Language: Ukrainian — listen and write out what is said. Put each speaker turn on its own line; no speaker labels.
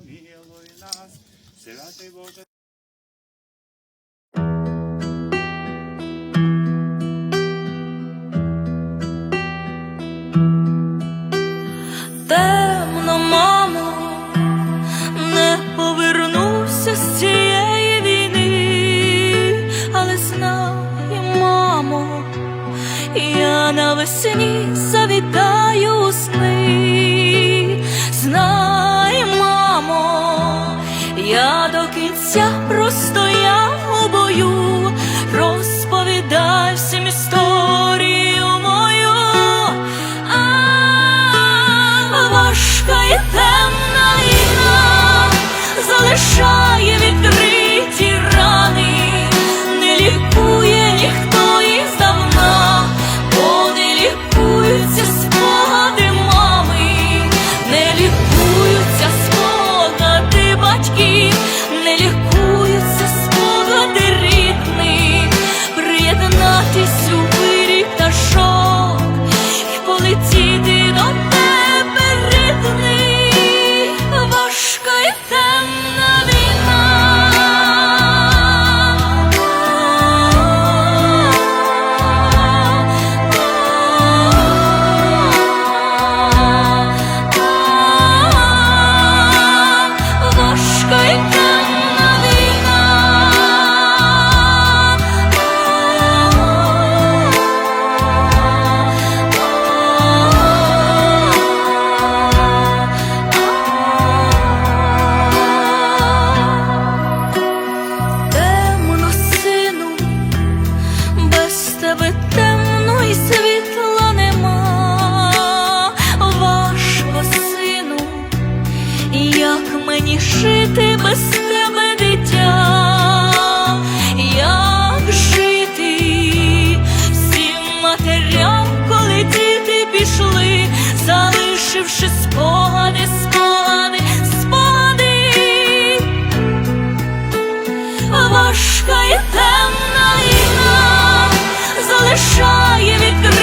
помилуй нас, святий Боже.
Темно, мамо, не повернувся з цієї війни, але знає, мамо, я навесні завітаю. 家。залишивши спогади, спогади, спогади, важка і темна війна залишає вітри.